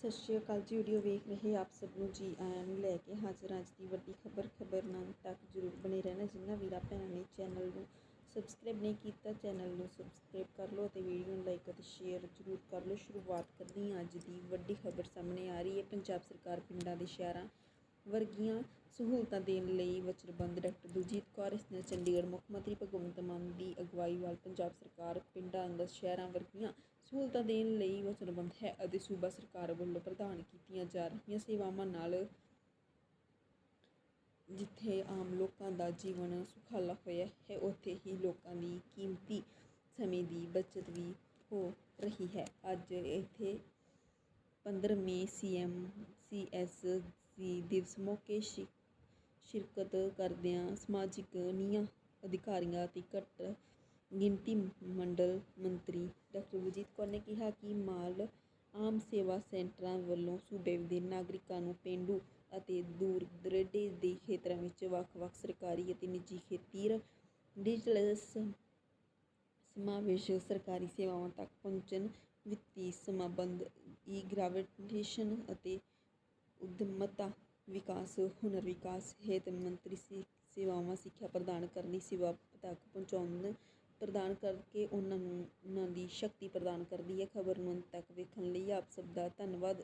ਸਤਿ ਸ਼੍ਰੀ ਅਕਾਲ ਜੀ ਵੀਡੀਓ ਵੇਖ ਰਹੇ ਆਪ ਸਭ ਨੂੰ ਜੀ, ਆਇਆਂ ਨੂੰ ਲੈ ਕੇ ਹਾਜ਼ਰ ਅੱਜ ਦੀ ਵੱਡੀ ਖਬਰ ਖਬਰ ਨਾਲ ਤੱਕ ਜਰੂਰ ਬਣੇ ਰਹਿਣਾ, ਜਿੰਨਾ ਵੀਰਾ ਭੈਣਾਂ ਨੇ ਚੈਨਲ ਨੂੰ ਸਬਸਕ੍ਰਾਈਬ ਨਹੀਂ ਕੀਤਾ ਚੈਨਲ ਨੂੰ ਸਬਸਕ੍ਰਾਈਬ ਕਰ ਲਓ ਤੇ ਵੀਡੀਓ ਨੂੰ ਲਾਈਕ ਅਤੇ ਸ਼ੇਅਰ ਜਰੂਰ ਕਰ ਲਓ। ਸ਼ੁਰੂਆਤ ਕਰਦੀ ਹਾਂ ਅੱਜ ਦੀ ਵੱਡੀ ਖਬਰ ਸਾਹਮਣੇ ਆ ਰਹੀ ਹੈ, ਪੰਜਾਬ ਸਰਕਾਰ ਪਿੰਡਾਂ ਦੇ ਸ਼ਹਿਰਾਂ ਵਰਗੀਆਂ ਸਹੂਲਤਾਂ ਦੇਣ ਲਈ ਵਚਨਬੱਧ ਡਾਕਟਰ ਦਲਜੀਤ ਕੌਰ, ਇਸ ਨੇ ਚੰਡੀਗੜ੍ਹ ਮੁੱਖ ਮੰਤਰੀ ਭਗਵੰਤ ਮਾਨ ਦੀ ਅਗਵਾਈ ਵਾਲ ਪੰਜਾਬ ਸਰਕਾਰ, ਪਿੰਡਾਂ ਅੰਦਰ ਸ਼ਹਿਰਾਂ ਵਰਗੀਆਂ ਸਹੂਲਤਾਂ ਦੇਣ ਲਈ ਵਚਨਬੱਧ ਹੈ ਅਤੇ ਸੂਬਾ ਸਰਕਾਰ ਵੱਲੋਂ ਪ੍ਰਦਾਨ ਕੀਤੀਆਂ ਜਾ ਰਹੀਆਂ ਸੇਵਾਵਾਂ ਨਾਲ ਜਿੱਥੇ ਆਮ ਲੋਕਾਂ ਦਾ ਜੀਵਨ ਸੁਖਾਲਾ ਹੋਇਆ ਹੈ, ਉੱਥੇ ਹੀ ਲੋਕਾਂ ਦੀ ਕੀਮਤੀ ਸਮੇਂ ਦੀ ਬਚਤ ਵੀ ਹੋ ਰਹੀ ਹੈ। ਅੱਜ ਇੱਥੇ 15ਵੇਂ ਸੀਐਮ ਸੀਐਸਸੀ ਦਿਵਸ ਮੌਕੇ ਸ਼ਿ- ਸ਼ਿਰਕਤ ਕਰਦਿਆਂ ਸਮਾਜਿਕ ਨੀਹਾਂ ਅਧਿਕਾਰੀਆਂ ਅਤੇ ਘੱਟ ਗਿਣਤੀ ਮੰਡਲ ਮੰਤਰੀ ਡਾਕਟਰ ਬਲਜੀਤ ਕੌਰ ਨੇ ਕਿਹਾ ਕਿ ਮਾਲ ਆਮ ਸੇਵਾ ਸੈਂਟਰਾਂ ਵੱਲੋਂ ਸੂਬੇ ਦੇ ਨਾਗਰਿਕਾਂ ਨੂੰ ਪੇਂਡੂ ਅਤੇ ਦੂਰ ਦਰੇਡੇ ਦੇ ਖੇਤਰਾਂ ਵਿੱਚ ਵੱਖ-ਵੱਖ ਸਰਕਾਰੀ ਅਤੇ ਨਿੱਜੀ ਖੇਤਰ, ਡਿਜੀਟਲ ਸਮਾਵੇਸ਼, ਸਰਕਾਰੀ ਸੇਵਾਵਾਂ ਤੱਕ ਪਹੁੰਚਣ, ਵਿੱਤੀ ਸਮਾਬੰਧ ਈ ਗ੍ਰੈਵਿਟੇਸ਼ਨ ਅਤੇ ਉਦਮਤਾ ਵਿਕਾਸ, ਹੁਨਰ ਵਿਕਾਸ ਸਿਹਤ ਮੰਤਰੀ ਸੇ- ਸੇਵਾਵਾਂ ਸਿੱਖਿਆ ਪ੍ਰਦਾਨ ਕਰਨੀ, ਸੇਵਾ ਤੱਕ ਪਹੁੰਚਾਉਣ, ਪ੍ਰਦਾਨ ਕਰਕੇ ਉਹਨਾਂ ਨੂੰ, ਉਹਨਾਂ ਦੀ ਸ਼ਕਤੀ ਪ੍ਰਦਾਨ ਕਰਦੀ ਹੈ। ਖਬਰ ਨੂੰ ਅੰਤ ਤੱਕ ਵੇਖਣ ਲਈ ਆਪ ਸਭ ਦਾ ਧੰਨਵਾਦ।